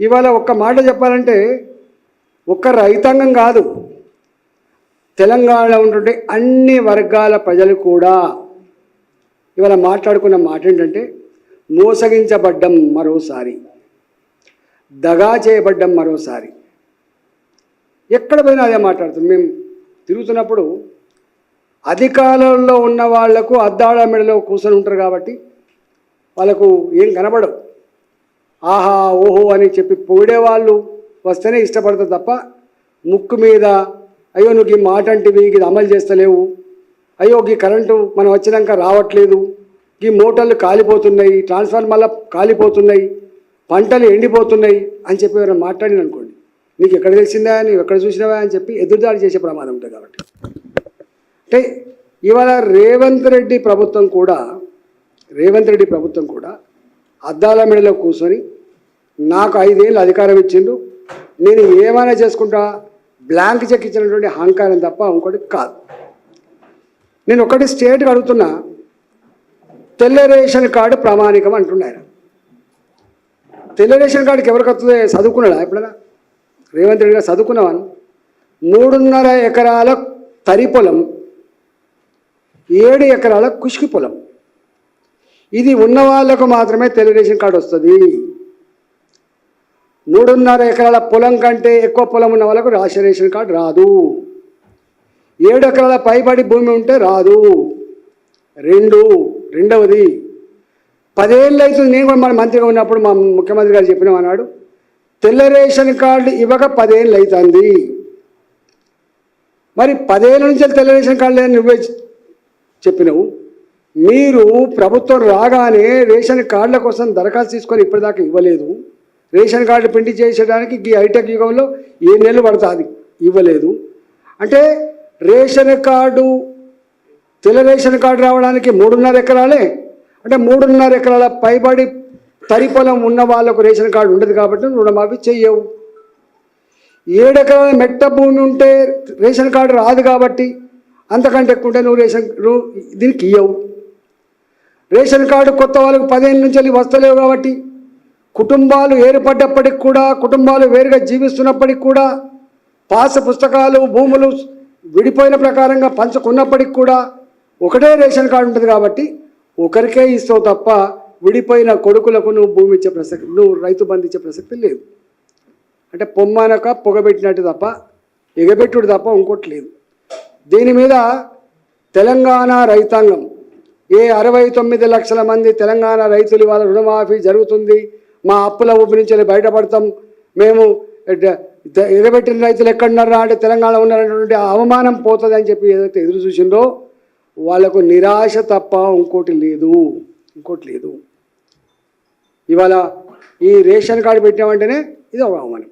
ఇవాళ ఒక్క మాట చెప్పాలంటే ఒక్క రైతాంగం కాదు. తెలంగాణలో ఉంటుంటే అన్ని వర్గాల ప్రజలు కూడా ఇవాళ మాట్లాడుకున్న మాట ఏంటంటే మోసగించబడ్డం మరోసారి. దగా చేయబడ్డం మరోసారి. ఎక్కడ పోయినా అదే మాట్లాడుతుంది. మేము తిరుగుతున్నప్పుడు అధికారంలో ఉన్న వాళ్ళకు అద్దాల మెడలో కూర్చొని ఉంటారు కాబట్టి వాళ్ళకు ఏం కనబడవు. ఆహా ఓహో అని చెప్పి పొగిడేవాళ్ళు వస్తేనే ఇష్టపడతారు తప్ప ముక్కు మీద అయ్యో నువ్వు ఈ మాట అంటివి ఇది అమలు చేస్తలేవు. అయ్యో ఈ కరెంటు మనం వచ్చినాక రావట్లేదు. ఈ మోటార్లు కాలిపోతున్నాయి ట్రాన్స్ఫార్మర్లు కాలిపోతున్నాయి పంటలు ఎండిపోతున్నాయి అని చెప్పి ఎవరైనా మాట్లాడిన అనుకోండి. నీకు ఎక్కడ తెలిసిందా నీవు ఎక్కడ చూసినావా అని చెప్పి ఎదురుదాడి చేసే ప్రమాదం ఉంటుంది కాబట్టి. అంటే ఇవాళ రేవంత్ రెడ్డి ప్రభుత్వం కూడా రేవంత్ రెడ్డి ప్రభుత్వం కూడా అద్దాల మెడలో కూర్చొని నాకు ఐదేళ్ళు అధికారం ఇచ్చిండు. నేను ఏమైనా చేసుకుంటా బ్లాంక్ చెక్ ఇచ్చినటువంటి అహంకారం తప్ప ఇంకోటి కాదు. నేను ఒకటి స్టేట్కి అడుగుతున్నా తెల్ల రేషన్ కార్డు ప్రామాణికం అంటున్నారు తెల్ల రేషన్ కార్డుకి ఎవరికి వస్తుంది చదువుకున్నాడా ఎప్పుడైనా? రేవంత్ రెడ్డి గారు చదువుకున్నవాను మూడున్నర ఎకరాల తరి పొలం ఏడు ఎకరాల కుష్కి పొలం. ఇది ఉన్న వాళ్ళకు మాత్రమే తెల్ల రేషన్ కార్డు వస్తుంది. మూడున్నర ఎకరాల పొలం కంటే ఎక్కువ పొలం ఉన్న వాళ్ళకు రాష్ట్ర రేషన్ కార్డు రాదు. ఏడు ఎకరాల పైబడి భూమి ఉంటే రాదు. రెండు రెండవది పదేళ్ళు అవుతుంది నేను కూడా మన మంత్రిగా ఉన్నప్పుడు మా ముఖ్యమంత్రి గారు చెప్పిన అన్నాడు తెల్ల రేషన్ కార్డు ఇవ్వక పదేళ్ళు అవుతుంది మరి పదేళ్ళ నుంచి తెల్ల రేషన్ కార్డు లేదని నువ్వే చెప్పినావు. మీరు ప్రభుత్వం రాగానే రేషన్ కార్డుల కోసం దరఖాస్తు తీసుకొని ఇప్పటిదాకా ఇవ్వలేదు. రేషన్ కార్డు ప్రింట్ చేసేయడానికి ఈ హైటెక్ యుగంలో ఏ నెలలు పడుతుంది? ఇవ్వలేదు. అంటే రేషన్ కార్డు తెల్ల రేషన్ కార్డు రావడానికి మూడున్నర ఎకరాలే. అంటే మూడున్నర ఎకరాల పైబడి తరి పొలం ఉన్న వాళ్ళకు రేషన్ కార్డు ఉండదు కాబట్టి రుణమాఫీ చెయ్యవు. ఏడెకరాల మెట్ట భూమి ఉంటే రేషన్ కార్డు రాదు కాబట్టి అంతకంటే ఎక్కువ ఉంటే నువ్వు రేషన్ రు- దీనికి ఇయ్యవు. రేషన్ కార్డు కొత్త వాళ్ళకు పదిహేను నుంచి వెళ్ళి వస్తలేవు కాబట్టి కుటుంబాలు ఏర్పడ్డప్పటికి కూడా కుటుంబాలు వేరుగా జీవిస్తున్నప్పటికి కూడా పాస పుస్తకాలు భూములు విడిపోయిన ప్రకారంగా పంచుకున్నప్పటికి కూడా ఒకటే రేషన్ కార్డు ఉంటుంది కాబట్టి ఒకరికే ఇస్తావు తప్ప విడిపోయిన కొడుకులకు నువ్వు భూమి ఇచ్చే ప్రసక్తి నువ్వు రైతు బంధు ఇచ్చే ప్రసక్తి లేదు. అంటే పొమ్మనక పొగబెట్టినట్టు తప్ప ఎగబెట్టుడు తప్ప ఇంకోటి లేదు. దీని మీద తెలంగాణ రైతాంగం ఏ అరవై తొమ్మిది లక్షల మంది తెలంగాణ రైతులు వాళ్ళ రుణమాఫీ జరుగుతుంది మా అప్పుల ఊపి నుంచి బయటపడతాం. మేము డ- ఎగబెట్టిన రైతులు ఎక్కడున్నారా అంటే తెలంగాణ ఉన్నారనేటువంటి అవమానం పోతుంది అని చెప్పి ఏదైతే ఎదురు చూసిందో వాళ్ళకు నిరాశ తప్ప ఇంకోటి లేదు. ఇంకోటి లేదు. ఇవాళ ఈ రేషన్ కార్డు పెట్టామంటేనే ఇది ఒక అవమానం.